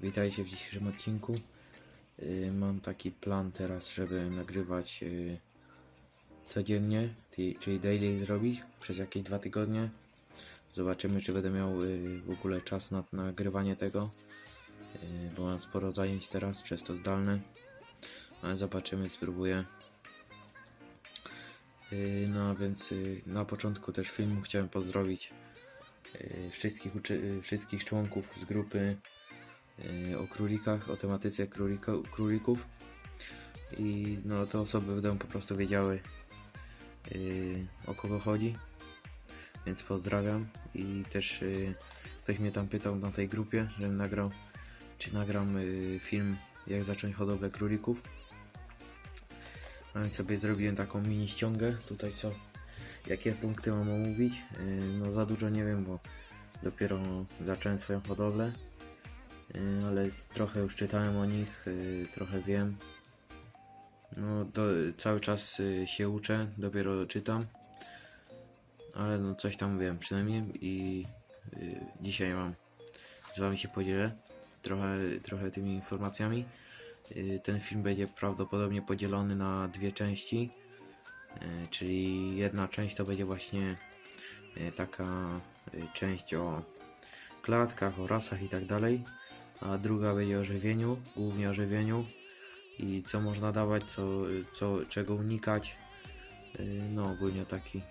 Witajcie w dzisiejszym odcinku. Y, Mam taki plan teraz, żeby nagrywać y, codziennie, czyli daily zrobić przez jakieś dwa tygodnie. Zobaczymy, czy będę miał y, w ogóle czas na nagrywanie tego, bo mam sporo zajęć teraz, przez to zdalne. Ale zobaczymy, spróbuję. Y, No więc na początku też filmu chciałem pozdrowić wszystkich, wszystkich członków z grupy o królikach, o tematyce królika, królików. I no te osoby będą po prostu wiedziały y, o kogo chodzi. Więc pozdrawiam. I też y, ktoś mnie tam pytał na tej grupie, żebym nagrał, czy nagram y, film jak zacząć hodowlę królików. A więc sobie zrobiłem taką mini ściągę. Tutaj co, jakie punkty mam omówić. Y, no za dużo nie wiem, bo dopiero zacząłem swoją hodowlę. Y, ale trochę już czytałem o nich, y, trochę wiem. No, do, cały czas y, się uczę, dopiero czytam. Ale no coś tam wiem przynajmniej i dzisiaj mam z wami się podzielę trochę, trochę tymi informacjami. Ten film będzie prawdopodobnie podzielony na dwie części. Czyli jedna część to będzie właśnie taka część o klatkach, o rasach i tak dalej a druga będzie o żywieniu, głównie o żywieniu i co można dawać, co, co, czego unikać. Yy, No ogólnie taki,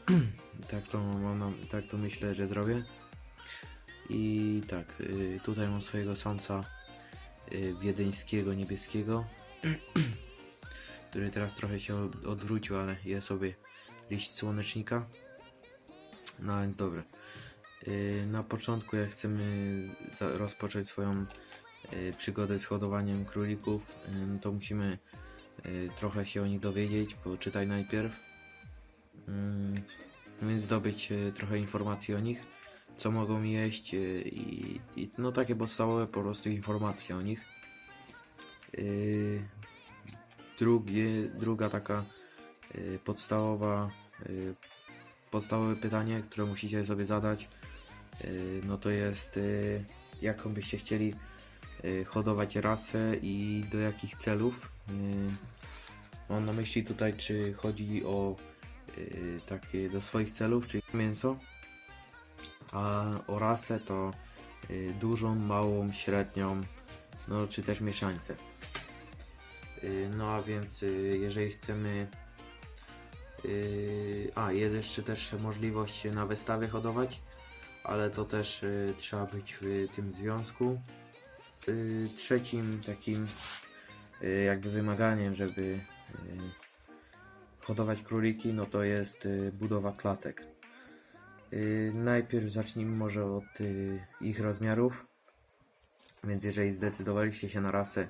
tak to mam, tak to myślę, że zrobię. I tak, yy, tutaj mam swojego samca yy, wiedeńskiego, niebieskiego, który teraz trochę się od- odwrócił, ale je sobie liść słonecznika. No więc dobrze. Yy, Na początku, jak chcemy rozpocząć swoją yy, przygodę z hodowaniem królików, yy, no to musimy trochę się o nich dowiedzieć, poczytaj najpierw. Mm, Więc zdobyć trochę informacji o nich, co mogą jeść i, i no takie podstawowe po prostu informacje o nich. Drugie, druga taka podstawowa, podstawowe pytanie, które musicie sobie zadać, no to jest yy, jaką byście chcieli yy, hodować rasę i do jakich celów. Mam na myśli tutaj, czy chodzi o takie do swoich celów, czyli mięso, a o rasę to dużą, małą, średnią, no czy też mieszańce. No a więc jeżeli chcemy a, jest jeszcze też możliwość na wystawie hodować, ale to też y, trzeba być w tym związku. Y, trzecim takim y, jakby wymaganiem, żeby y, hodować króliki, no to jest y, budowa klatek. Y, najpierw zacznijmy może od y, ich rozmiarów. Więc jeżeli zdecydowaliście się na rasę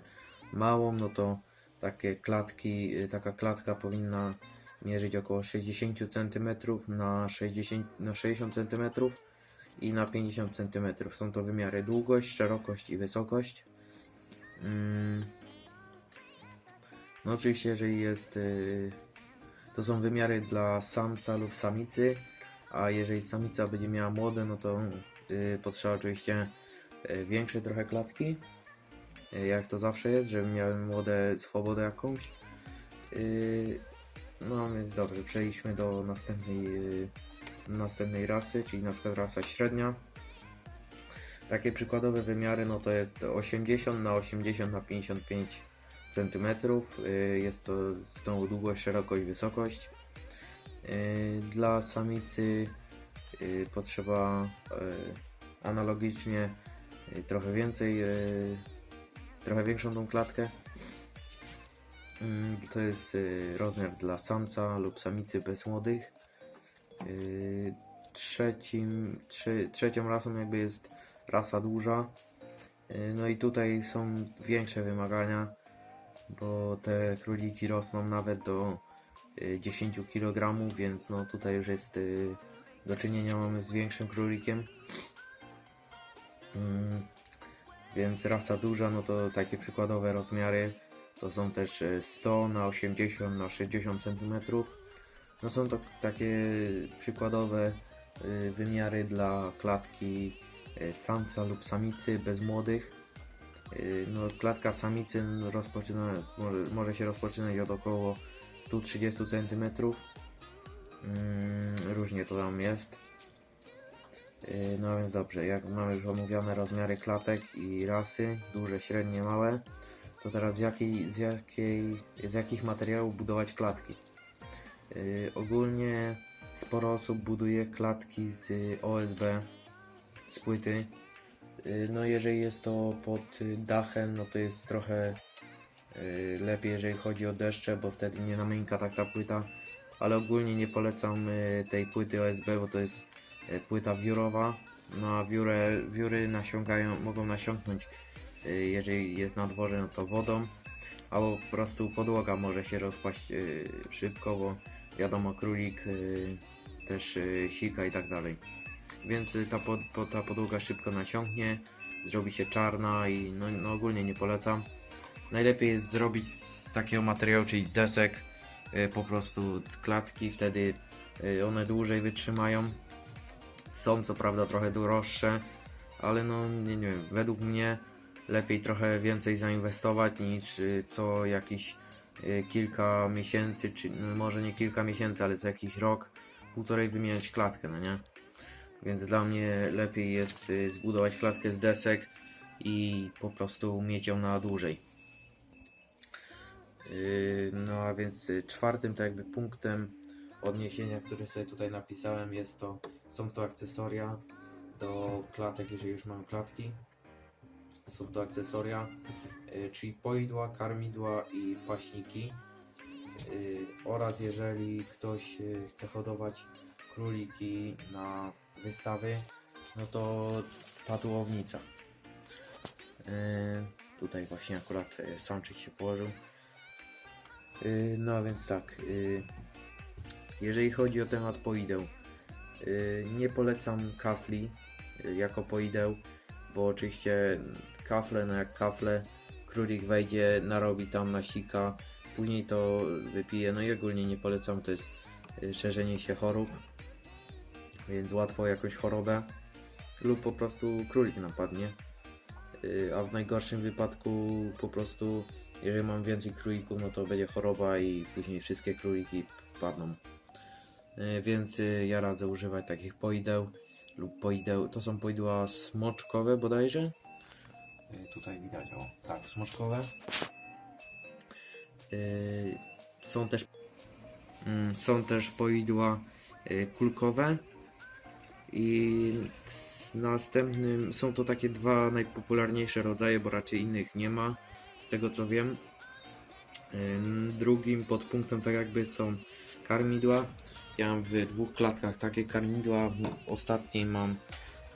małą, no to takie klatki, y, taka klatka powinna mierzyć około 60 cm na 60, na 60 cm i na 50 cm. Są to wymiary długość, szerokość i wysokość. Mm. No oczywiście, jeżeli jest y, to są wymiary dla samca lub samicy, a jeżeli samica będzie miała młode, no to y, potrzeba oczywiście y, większe trochę klatki, jak to zawsze jest, żeby miały młode swobodę jakąś. No więc dobrze, przejdźmy do następnej, następnej rasy, czyli na przykład rasa średnia. Takie przykładowe wymiary no to jest 80 na 80 na 55 cm. Jest to znowu długość, szerokość, wysokość. Y, Dla samicy y, potrzeba y, analogicznie y, trochę więcej, y, trochę większą tą klatkę. Mm, To jest y, rozmiar dla samca lub samicy bez młodych. Y, Trzecim, trze, trzecią rasą jakby jest rasa duża. Y, No i tutaj są większe wymagania, bo te króliki rosną nawet do y, 10 kg, więc no tutaj już jest do czynienia mamy z większym królikiem. Więc rasa duża, no to takie przykładowe rozmiary to są też e, 100 na 80 na 60 cm. No są to takie przykładowe y, wymiary dla klatki e, samca lub samicy bez młodych. Y, No, klatka samicy rozpoczyna, może, się rozpoczynać od około 130 cm. Mm, różnie to tam jest. Y, No więc dobrze, jak mamy już omówione rozmiary klatek i rasy, duże, średnie, małe, to teraz z, jakiej, z, jakiej, z jakich materiałów budować klatki? Y, ogólnie sporo osób buduje klatki z OSB, z płyty. Y, No jeżeli jest to pod y, dachem, no to jest trochę y, lepiej, jeżeli chodzi o deszcze, bo wtedy nie namięka tak ta płyta. Ale ogólnie nie polecam y, tej płyty OSB, bo to jest y, płyta wiórowa. Na wiórę, wióry nasiągają, mogą nasiąknąć, y, jeżeli jest na dworze, no to wodą. Albo po prostu podłoga może się rozpaść y, szybko, bo wiadomo, królik y, też y, sika i tak dalej. Więc y, ta, pod, po, ta podłoga szybko nasiąknie, zrobi się czarna i no, no ogólnie nie polecam. Najlepiej jest zrobić z takiego materiału, czyli z desek, po prostu klatki, wtedy one dłużej wytrzymają. Są co prawda trochę droższe, ale no nie, nie wiem, według mnie lepiej trochę więcej zainwestować niż co jakiś kilka miesięcy, czy no, może nie kilka miesięcy, ale co jakiś rok, półtorej wymieniać klatkę, no nie? Więc dla mnie lepiej jest y, zbudować klatkę z desek i po prostu mieć ją na dłużej. Yy, No a więc y, czwartym tak jakby punktem odniesienia, który sobie tutaj napisałem jest to, są to akcesoria do klatek, jeżeli już mam klatki. Są to akcesoria, y, czyli poidła, karmidła i paśniki. Y, Oraz jeżeli ktoś y, chce hodować króliki na wystawy, no to tatuownica. Tutaj właśnie akurat samczyk się położył. No a więc tak, jeżeli chodzi o temat poideł, nie polecam kafli jako poideł, bo oczywiście kafle, no jak kafle, królik wejdzie, narobi tam nasika, później to wypije, no i ogólnie nie polecam, to jest yy, szerzenie się chorób, więc łatwo jakąś chorobę lub po prostu królik napadnie. Yy, A w najgorszym wypadku po prostu, jeżeli mam więcej królików, no to będzie choroba i później wszystkie króliki padną. Yy, Więc ja radzę używać takich poideł lub poideł. To są poidła smoczkowe bodajże. Yy, Tutaj widać, o tak, smoczkowe. Yy, Są też mm, są też poidła yy, kulkowe i następnym są to takie dwa najpopularniejsze rodzaje, bo raczej innych nie ma, z tego co wiem. Drugim podpunktem tak jakby są karmidła. Ja mam w dwóch klatkach takie karmidła, w ostatniej mam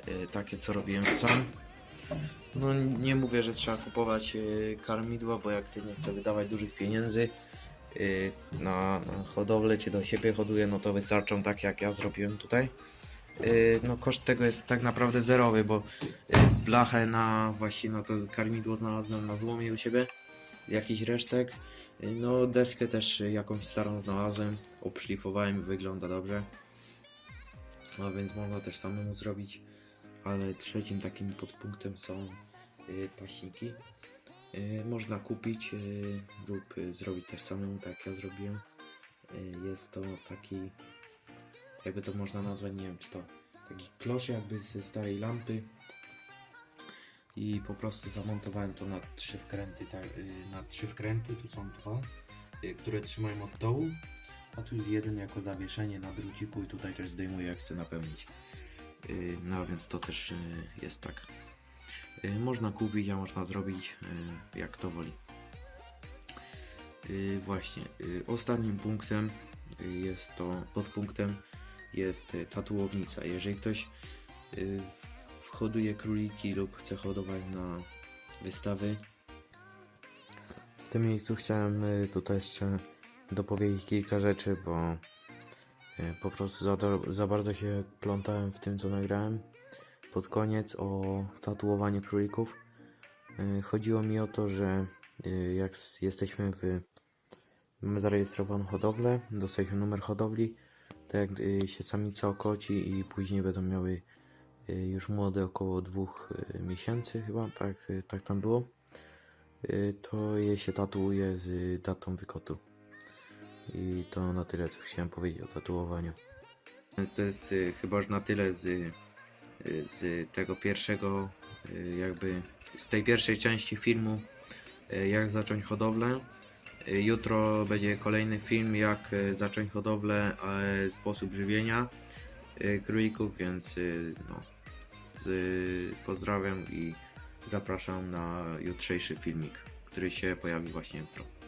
y, takie co robiłem sam. No nie mówię, że trzeba kupować y, karmidła, bo jak ty nie chce wydawać dużych pieniędzy y, na, na hodowlę, do siebie hoduje, no to wystarczą tak jak ja zrobiłem tutaj. Y, no koszt tego jest tak naprawdę zerowy, bo blachę na właśnie na to karmidło znalazłem na złomie u siebie, jakiś resztek. No deskę też jakąś starą znalazłem, obszlifowałem, wygląda dobrze. A więc można też samemu zrobić, ale trzecim takim podpunktem są y, paśniki. Y, Można kupić y, lub zrobić też samemu, tak ja zrobiłem. Jest to taki jakby to można nazwać, nie wiem czy to taki klosz jakby ze starej lampy i po prostu zamontowałem to na trzy wkręty, tak, na trzy wkręty, tu są dwa, które trzymają od dołu, a tu jest jeden jako zawieszenie na druciku i tutaj też zdejmuję jak chcę napełnić. Y, No więc to też y, jest tak. Y, Można kupić, a można zrobić jak to woli. Właśnie, ostatnim punktem jest to, podpunktem jest tatuownica. Jeżeli ktoś hoduje króliki lub chce hodować na wystawy, w tym miejscu chciałem tutaj jeszcze dopowiedzieć kilka rzeczy, bo po prostu za, za bardzo się plątałem w tym, co nagrałem. Pod koniec o tatuowaniu królików. Y, Chodziło mi o to, że y, jak jesteśmy w Mamy zarejestrowaną hodowlę, dostaliśmy numer hodowli, tak jak się samica okoci i później będą miały już młode około dwóch miesięcy chyba, tak, tak tam było. to je się tatuuje z datą wykotu. I to na tyle, co chciałem powiedzieć o tatuowaniu. To jest y, chyba już na tyle z, y, z tego pierwszego, y, jakby z tej pierwszej części filmu, y, jak zacząć hodowlę. Y, Jutro będzie kolejny film, jak y, zacząć hodowlę, e, sposób żywienia y, królików, więc y, no, z, pozdrawiam i zapraszam na jutrzejszy filmik, który się pojawi właśnie jutro.